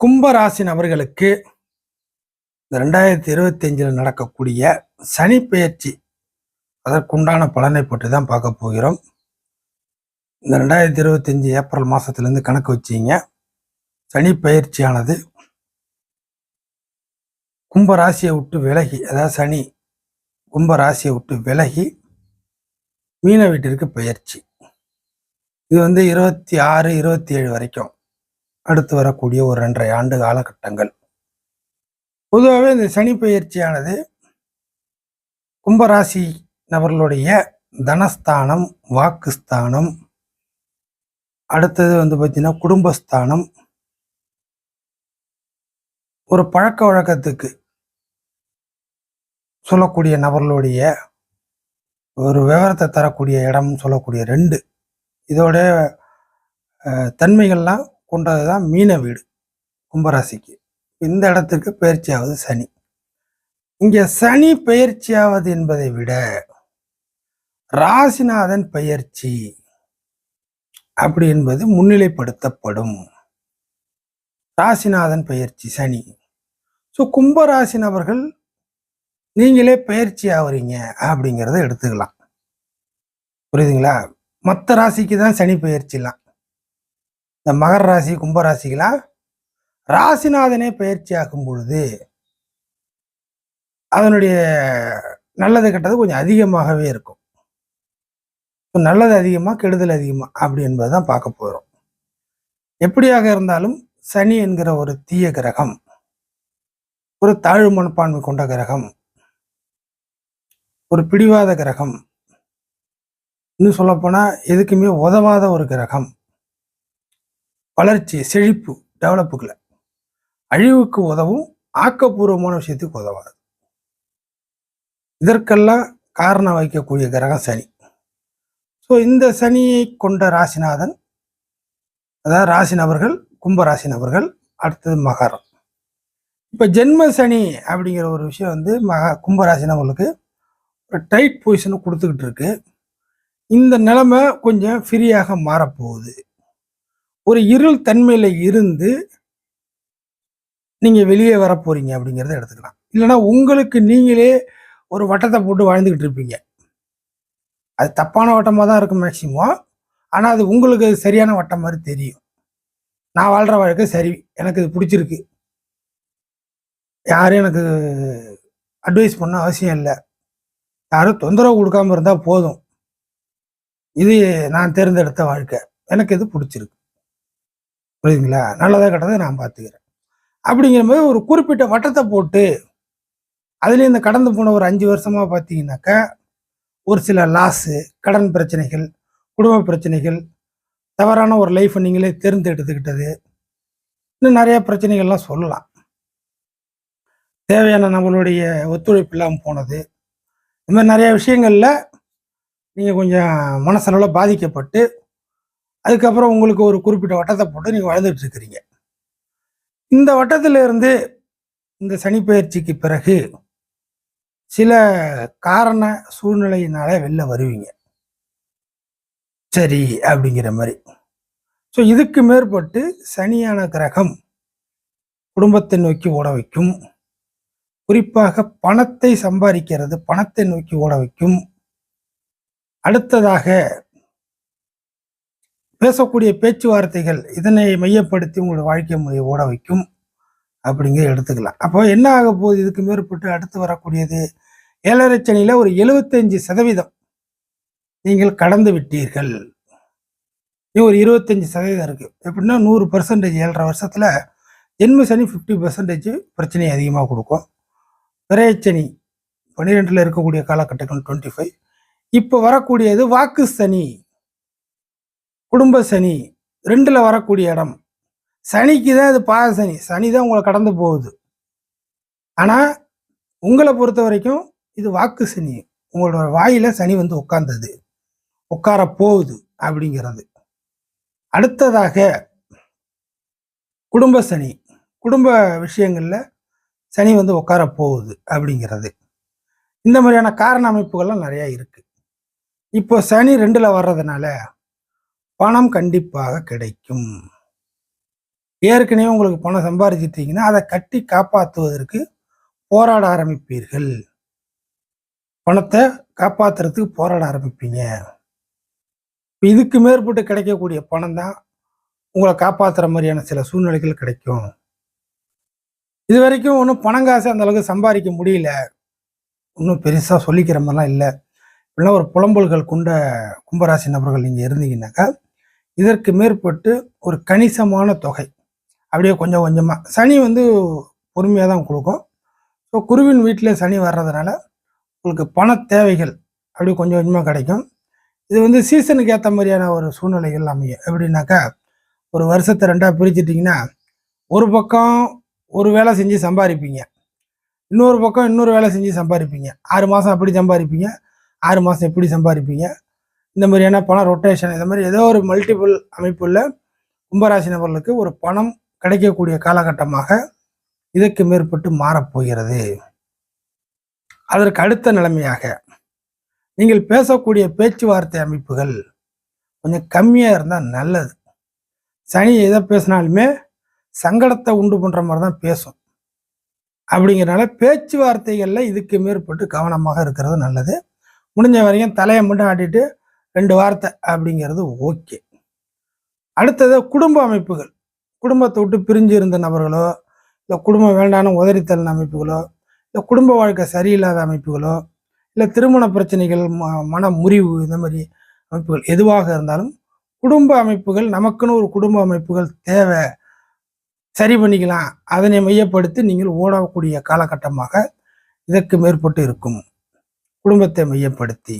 கும்பராசி நபர்களுக்கு இந்த ரெண்டாயிரத்தி இருபத்தி அஞ்சில் நடக்கக்கூடிய சனி பெயர்ச்சி அதற்குண்டான பலனை பற்றி தான் பார்க்க போகிறோம். இந்த ரெண்டாயிரத்தி இருபத்தஞ்சி ஏப்ரல் மாதத்துலேருந்து கணக்கு வச்சிங்க. சனி பயிற்சியானது கும்பராசியை விட்டு விலகி அதாவது சனி கும்பராசியை விட்டு விலகி மீன வீட்டிற்கு பயிற்சி இது வந்து இருபத்தி ஆறு இருபத்தி ஏழு வரைக்கும். அடுத்து வரக்கூடிய ஒரு ரெண்டரை ஆண்டு காலகட்டங்கள். பொதுவாகவே இந்த சனி பயிற்சியானது கும்பராசி நபர்களுடைய தனஸ்தானம் வாக்குஸ்தானம் அடுத்தது வந்து பார்த்தீங்கன்னா குடும்பஸ்தானம். ஒரு பழக்க வழக்கத்துக்கு சொல்லக்கூடிய நபர்களுடைய ஒரு விவரத்தை தரக்கூடிய இடம் சொல்லக்கூடிய ரெண்டு. இதோட தன்மைகள்லாம் கொண்டது தான் மீன வீடு கும்பராசிக்கு. இந்த இடத்துக்கு பயிற்சியாவது சனி. இங்கே சனி பயிற்சியாவது என்பதை விட ராசிநாதன் பயிற்சி அப்படி என்பது முன்னிலைப்படுத்தப்படும். ராசிநாதன் பயிற்சி சனி. ஸோ கும்பராசி நபர்கள் நீங்களே பயிற்சி ஆகுறீங்க அப்படிங்கிறத எடுத்துக்கலாம். புரியுதுங்களா? மற்ற ராசிக்கு தான் சனி பயிற்சிலாம். இந்த மகர ராசி கும்பராசிக்கெல்லாம் ராசிநாதனே பயிற்சி ஆகும் பொழுது அதனுடைய நல்லது கெட்டது கொஞ்சம் அதிகமாகவே இருக்கும். நல்லது அதிகமாக கெடுதல் அதிகமாக அப்படி என்பதை தான் பார்க்க போகிறோம் எப்படியாக இருந்தாலும் சனி என்கிற ஒரு தீய கிரகம் ஒரு தாழ்வு மனப்பான்மை கொண்ட கிரகம் ஒரு பிடிவாத கிரகம் இன்னும் சொல்லப்போனால் எதுக்குமே உதவாத ஒரு கிரகம் வளர்ச்சி செழிப்பு டெவலப்புகளை அழிவுக்கு உதவும் ஆக்கப்பூர்வமான விஷயத்துக்கு உதவாது. இதற்கெல்லாம் காரணம் வைக்கக்கூடிய கிரகம் சனி. ஸோ இந்த சனியை கொண்ட ராசிநாதன் அதாவது ராசி நபர்கள் கும்பராசி நபர்கள் அடுத்தது மகரம். இப்போ ஜென்ம சனி அப்படிங்கிற ஒரு விஷயம் வந்து மக கும்பராசி நபர்களுக்கு ஒரு டைட் பொசிஷனை கொடுத்துக்கிட்டு இருக்கு. இந்த நிலைமை கொஞ்சம் ஃப்ரீயாக மாறப்போகுது. ஒரு இருள் தன்மையில் இருந்து நீங்கள் வெளியே வர போகிறீங்க அப்படிங்கிறத எடுத்துக்கலாம். இல்லைன்னா உங்களுக்கு நீங்களே ஒரு வட்டத்தை போட்டு வாழ்ந்துக்கிட்டு இருப்பீங்க. அது தப்பான வட்டமாக தான் இருக்கும் மேக்சிமம். ஆனால் அது உங்களுக்கு அது சரியான வட்டம் மாதிரி தெரியும். நான் வாழ்கிற வாழ்க்கை சரி எனக்கு இது பிடிச்சிருக்கு. யாரும் எனக்கு அட்வைஸ் பண்ண அவசியம் இல்லை. யாரும் தொந்தரவு கொடுக்காம இருந்தால் போதும். இது நான் தேர்ந்தெடுத்த வாழ்க்கை. எனக்கு இது பிடிச்சிருக்கு. புரியுதுங்களா? நல்லதாக கெட்டதை நான் பார்த்துக்கிறேன் அப்படிங்கிற மாதிரி ஒரு குறிப்பிட்ட வட்டத்தை போட்டு அதுலேயும் இந்த கடந்து போன ஒரு அஞ்சு வருஷமாக பார்த்தீங்கன்னாக்கா ஒரு சில லாஸு கடன் பிரச்சனைகள் குடும்ப பிரச்சனைகள் தவறான ஒரு லைஃப்பை நீங்களே தேர்ந்தெடுத்துக்கிட்டது இன்னும் நிறையா பிரச்சனைகள்லாம் சொல்லலாம். தேவையான நம்மளுடைய ஒத்துழைப்பு இல்லாமல் போனது. இந்த மாதிரி நிறையா விஷயங்களில் நீங்கள் கொஞ்சம் மனசளவில் பாதிக்கப்பட்டு அதுக்கப்புறம் உங்களுக்கு ஒரு குறிப்பிட்ட வட்டத்தை போட்டு நீங்கள் வாழ்ந்துட்டு இருக்கிறீங்க. இந்த வட்டத்திலிருந்து இந்த சனிப்பயிற்சிக்கு பிறகு சில காரண சூழ்நிலையினால வெளில வருவீங்க. சரி அப்படிங்கிற மாதிரி. ஸோ இதுக்கு மேற்பட்டு சனியான கிரகம் குடும்பத்தை நோக்கி ஓட வைக்கும். குறிப்பாக பணத்தை சம்பாதிக்கிறது பணத்தை நோக்கி ஓட வைக்கும். அடுத்ததாக பேசக்கூடிய பேச்சுவார்த்தைகள் இதனை மையப்படுத்தி உங்களுடைய வாழ்க்கை முறையை ஓட வைக்கும். அப்படிங்கிற எடுத்துக்கலாம். அப்போ என்ன ஆக போகுது? இதுக்கு மேற்பட்டு அடுத்து வரக்கூடியது ஏழரை சனியில் ஒரு எழுபத்தஞ்சு சதவீதம் நீங்கள் கடந்து விட்டீர்கள். ஒரு இருபத்தஞ்சி சதவீதம் இருக்குது எப்படின்னா நூறு பர்சன்டேஜ் ஏழரை வருஷத்தில் ஜென்ம சனி ஃபிஃப்டி பர்சன்டேஜ் பிரச்சனையை அதிகமாக கொடுக்கும். விரைச்சனி பன்னிரெண்டில் இருக்கக்கூடிய காலகட்டங்கள் டுவெண்ட்டி ஃபைவ் இப்போ வரக்கூடியது வாக்கு சனி. குடும்ப சனி ரெண்டில் வரக்கூடிய இடம். சனிக்கு தான் இது பாத சனி. சனி தான் உங்களை கடந்து போகுது. ஆனால் உங்களை பொறுத்த வரைக்கும் இது வாக்கு சனி. உங்களோட வாயில் சனி வந்து உட்கார்ந்தது. உட்கார போகுது அப்படிங்கிறது. அடுத்ததாக குடும்ப சனி. குடும்ப விஷயங்களில் சனி வந்து உட்கார போகுது அப்படிங்கிறது. இந்த மாதிரியான காரண அமைப்புகள்லாம் நிறையா இருக்குது இப்போ சனி ரெண்டில் வர்றதுனால பணம் கண்டிப்பாக கிடைக்கும். ஏற்கனவே உங்களுக்கு பணம் சம்பாதிச்சிட்டீங்கன்னா அதை கட்டி காப்பாற்றுவதற்கு போராட ஆரம்பிப்பீர்கள். பணத்தை காப்பாற்றுறதுக்கு போராட ஆரம்பிப்பீங்க. இப்போ இதுக்கு மேற்பட்டு கிடைக்கக்கூடிய பணம் தான் உங்களை காப்பாற்றுற மாதிரியான சில சூழ்நிலைகள் கிடைக்கும். இது வரைக்கும் ஒன்றும் பணம் காசு அந்த அளவுக்கு சம்பாதிக்க முடியல. ஒன்றும் பெருசாக சொல்லிக்கிற மாதிரிலாம் இல்லை. இப்படிலாம் ஒரு புலம்பல்கள் கொண்ட கும்பராசி நபர்கள் நீங்கள் இருந்தீங்கன்னாக்கா இதற்கு மேற்பட்டு ஒரு கணிசமான தொகை. அப்படியே கொஞ்சம் கொஞ்சமாக சனி வந்து பொறுமையாக தான் கொடுக்கும். ஸோ குருவின் வீட்டில் சனி வர்றதுனால உங்களுக்கு பண தேவைகள் அப்படியே கொஞ்சம் கொஞ்சமாக கிடைக்கும். இது வந்து சீசனுக்கு ஏற்ற மாதிரியான ஒரு சூழ்நிலைகள் அமையும். எப்படின்னாக்கா ஒரு வருஷத்தை ரெண்டாக பிரிச்சுட்டிங்கன்னா ஒரு பக்கம் ஒரு வேலை செஞ்சு சம்பாதிப்பீங்க. இன்னொரு பக்கம் இன்னொரு வேலை செஞ்சு சம்பாதிப்பீங்க. ஆறு மாதம் அப்படி சம்பாதிப்பீங்க. ஆறு மாதம் எப்படி சம்பாதிப்பீங்க? இந்த மாதிரியான பணம் ரொட்டேஷன் இந்த மாதிரி ஏதோ ஒரு மல்டிபிள் அமைப்புள்ள கும்பராசி நபர்களுக்கு ஒரு பணம் கிடைக்கக்கூடிய காலகட்டமாக இதற்கு மேற்பட்டு மாறப்போகிறது. அதற்கு அடுத்த நிலைமையாக நீங்கள் பேசக்கூடிய பேச்சுவார்த்தை அமைப்புகள் கொஞ்சம் கம்மியாக இருந்தால் நல்லது. சனி எதை பேசினாலுமே சங்கடத்தை உண்டு பண்ணுற மாதிரி தான் பேசும். அப்படிங்கிறனால பேச்சுவார்த்தைகளில் இதுக்கு மேற்பட்டு கவனமாக இருக்கிறது நல்லது. முடிஞ்ச வரைக்கும் தலையை மட்டும் ஆட்டிட்டு ரெண்டு வார்த்தை அப்படிங்கிறது ஓகே. அடுத்தது குடும்ப அமைப்புகள். குடும்பத்தை விட்டு பிரிஞ்சு இருந்த நபர்களோ இல்லை குடும்பம் வேண்டான உதறித்தல் அமைப்புகளோ இல்லை குடும்ப வாழ்க்கை சரியில்லாத அமைப்புகளோ இல்லை திருமண பிரச்சனைகள் ம மன முறிவு இந்த மாதிரி அமைப்புகள் எதுவாக இருந்தாலும் குடும்ப அமைப்புகள் நமக்குன்னு ஒரு குடும்ப அமைப்புகள் தேவை. சரி பண்ணிக்கலாம். அதனை மையப்படுத்தி நீங்கள் ஓடக்கூடிய காலகட்டமாக இதற்கு மேற்பட்டு இருக்கும். குடும்பத்தை மையப்படுத்தி.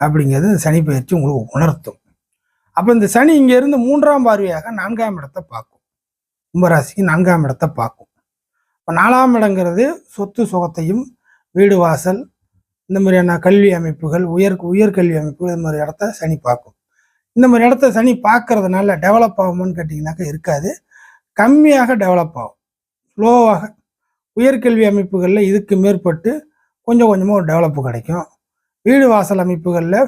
அப்படிங்கிறது சனி பயிற்சி உங்களுக்கு உணர்த்தும். அப்போ இந்த சனி இங்கேருந்து மூன்றாம் பார்வையாக நான்காம் இடத்தை பார்க்கும். கும்பராசிக்கு நான்காம் இடத்தை பார்க்கும். இப்போ நாலாம் இடங்கிறது சொத்து சுகத்தையும் வீடு வாசல் இந்த மாதிரியான கல்வி அமைப்புகள் உயர் உயர்கல்வி அமைப்புகள் இந்த மாதிரி இடத்த சனி பார்க்கும். இந்த மாதிரி இடத்த சனி பார்க்கறதுனால டெவலப் ஆகுமான்னு கேட்டிங்கனாக்கா இருக்காது. கம்மியாக டெவலப் ஆகும். ஸ்லோவாக உயர்கல்வி அமைப்புகளில் இதுக்கு மேற்பட்டு கொஞ்சம் கொஞ்சமாக ஒரு டெவலப்பு கிடைக்கும். வீடு வாசல் அமைப்புகளில்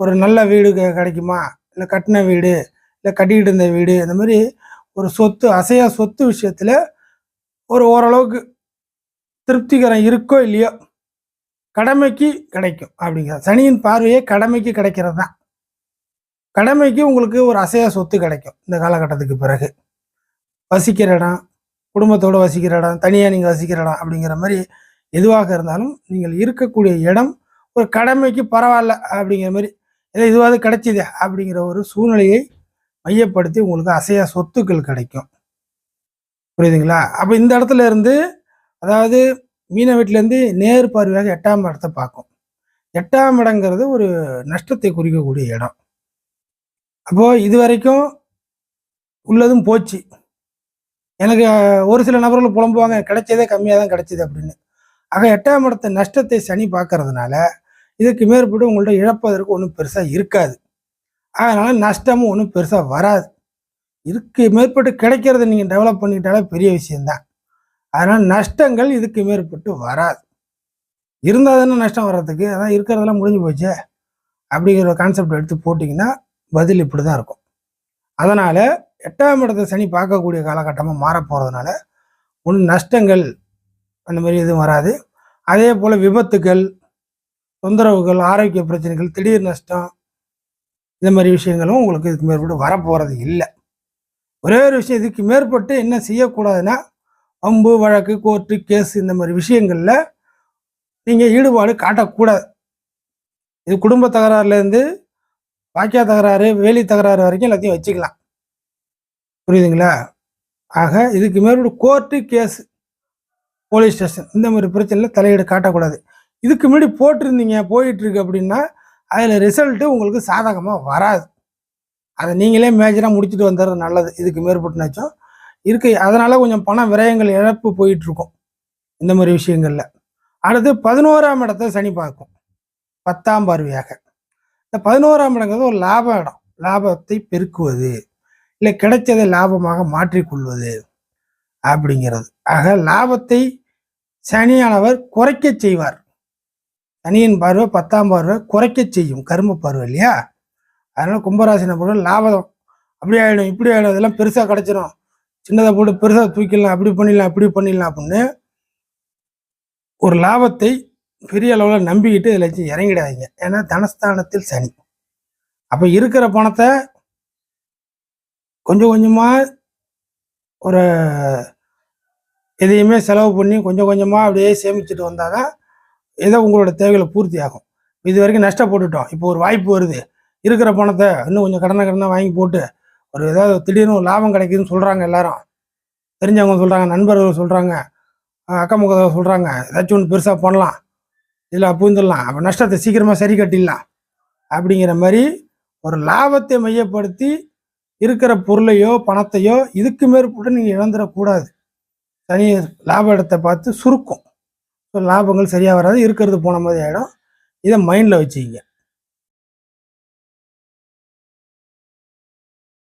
ஒரு நல்ல வீடு க கிடைக்குமா? இல்லை கட்டின வீடு இல்லை கட்டிக்கிட்டு இருந்த வீடு இந்த மாதிரி ஒரு சொத்து அசையா சொத்து விஷயத்தில் ஒரு ஓரளவுக்கு திருப்திகரம் இருக்கோ இல்லையோ கடமைக்கு கிடைக்கும் அப்படிங்கிற சனியின் பார்வையே கடமைக்கு கிடைக்கிறது தான். கடமைக்கு உங்களுக்கு ஒரு அசையா சொத்து கிடைக்கும் இந்த காலகட்டத்துக்கு பிறகு. வசிக்கிற இடம் குடும்பத்தோடு வசிக்கிற இடம் தனியாக நீங்கள் வசிக்கிற இடம் அப்படிங்கிற மாதிரி எதுவாக இருந்தாலும் நீங்கள் இருக்கக்கூடிய இடம் ஒரு கடமைக்கு பரவாயில்ல அப்படிங்கிற மாதிரி ஏதோ இதுவாவது கிடைச்சிது அப்படிங்கிற ஒரு சூழ்நிலையை மையப்படுத்தி உங்களுக்கு அசையா சொத்துக்கள் கிடைக்கும். புரியுதுங்களா? அப்போ இந்த இடத்துல இருந்து அதாவது மீன வீட்டிலேருந்து நேர் பார்வையாக எட்டாம் இடத்தை பார்க்கும். எட்டாம் இடங்கிறது ஒரு நஷ்டத்தை குறிக்கக்கூடிய இடம். அப்போது இது வரைக்கும் உள்ளதும் போச்சு. எனக்கு ஒரு சில நபர்கள் புலம்புவாங்க கிடைச்சதே கம்மியாக தான் கிடைச்சிது அப்படின்னு. ஆக எட்டாம் இடத்த நஷ்டத்தை சனி பார்க்கறதுனால இதுக்கு மேற்பட்டு உங்கள்ட்ட இழப்பதற்கு ஒன்றும் பெருசாக இருக்காது. அதனால் நஷ்டமும் ஒன்றும் பெருசாக வராது. இதுக்கு மேற்பட்டு கிடைக்கிறத நீங்கள் டெவலப் பண்ணிக்கிட்டாலே பெரிய விஷயந்தான் அதனால் நஷ்டங்கள் இதுக்கு மேற்பட்டு வராது. இருந்தால் தானே நஷ்டம் வர்றதுக்கு? அதான் இருக்கிறதெல்லாம் முடிஞ்சு போச்சே. அப்படிங்கிற ஒரு கான்செப்ட் எடுத்து போட்டிங்கன்னா பதில் இப்படி தான் இருக்கும். அதனால் எட்டாம் இடத்த சனி பார்க்கக்கூடிய காலகட்டமாக மாறப் போகிறதுனால ஒன்றும் நஷ்டங்கள் அந்த மாதிரி எதுவும் வராது. அதே போல் விபத்துகள் தொந்தரவுகள் ஆரோக்கிய பிரச்சனைகள் திடீர் நஷ்டம் இந்த மாதிரி விஷயங்களும் உங்களுக்கு இதுக்கு மேற்பட்டு வரப்போகிறது இல்லை. ஒரே ஒரு விஷயம் இதுக்கு மேற்பட்டு என்ன செய்யக்கூடாதுன்னா அம்பு வழக்கு கோர்ட்டு கேஸ் இந்த மாதிரி விஷயங்களில் நீங்கள் ஈடுபாடு காட்டக்கூடாது. இது குடும்ப தகராறுலேருந்து வாக்கியா தகராறு வேலி தகராறு வரைக்கும் எல்லாத்தையும் வச்சுக்கலாம். புரியுதுங்களா? ஆக இதுக்கு மேற்பட்டு கோர்ட்டு கேஸ் போலீஸ் ஸ்டேஷன் இந்த மாதிரி பிரச்சனையில் தலையீடு காட்டக்கூடாது. இதுக்கு முன்னாடி போட்டிருந்தீங்க போயிட்டுருக்கு அப்படின்னா அதில் ரிசல்ட்டு உங்களுக்கு சாதகமாக வராது. அதை நீங்களே மேஜராக முடிச்சுட்டு வந்துடுறது நல்லது. இதுக்கு மேற்பட்டுனாச்சும் இருக்கு. அதனால் கொஞ்சம் பண விரயங்கள் இழப்பு போயிட்டுருக்கும் இந்த மாதிரி விஷயங்களில். அடுத்து பதினோராம் இடத்தை சனி பார்க்கும். பத்தாம் பார்வையாக. இந்த பதினோராம் இடங்கிறது ஒரு லாப இடம். லாபத்தை பெருக்குவது. இல்லை கிடைச்சதை லாபமாக மாற்றிக்கொள்வது அப்படிங்கிறது. ஆக லாபத்தை சனியானவர் குறைக்க செய்வார். சனியின் பார்வை பத்தாம் பார்வை குறைக்க செய்யும் கரும பார்வை இல்லையா? அதனால கும்பராசி நபர்கள் லாபம் அப்படி ஆகிடும் இப்படி ஆகிடும் இதெல்லாம் பெருசாக கிடச்சிரும். சின்னதை போட்டு பெருசாக தூக்கிடலாம் அப்படி பண்ணிடலாம் அப்படி பண்ணிடலாம் அப்படின்னு ஒரு லாபத்தை பெரிய அளவில் நம்பிக்கிட்டு இதில் வச்சு இறங்கிடாதீங்க. ஏன்னா தனஸ்தானத்தில் சனி. அப்போ இருக்கிற பணத்தை கொஞ்சம் கொஞ்சமாக ஒரு எதையுமே செலவு பண்ணி கொஞ்சம் கொஞ்சமாக அப்படியே சேமிச்சுட்டு வந்தால் தான் ஏதோ உங்களோட தேவைகளை பூர்த்தி ஆகும் இது வரைக்கும் நஷ்டப்பட்டுட்டோம். இப்போ ஒரு வாய்ப்பு வருது. இருக்கிற பணத்தை இன்னும் கொஞ்சம் கடனை கடனை வாங்கி போட்டு ஒரு ஏதாவது திடீர்னு ஒரு லாபம் கிடைக்குதுன்னு சொல்கிறாங்க எல்லாரும். தெரிஞ்சவங்க சொல்கிறாங்க நண்பர்கள் சொல்கிறாங்க அக்கம் பக்கத்தில் சொல்கிறாங்க ஏதாச்சும் ஒன்று பெருசாக பண்ணலாம். இதில் புரிந்துடலாம் அப்போ நஷ்டத்தை சீக்கிரமாக சரி கட்டிடலாம். அப்படிங்கிற மாதிரி ஒரு லாபத்தை மையப்படுத்தி இருக்கிற பொருளையோ பணத்தையோ இதுக்கு மேற்பட்டு நீங்கள் இழந்துடக்கூடாது. தனி லாப இடத்தை பார்த்து சுருக்கும். லாபங்கள் சரியாக வராது இருக்கிறது போன மாதிரி ஆகிடும் இதை மைண்டில் வச்சுக்கிங்க.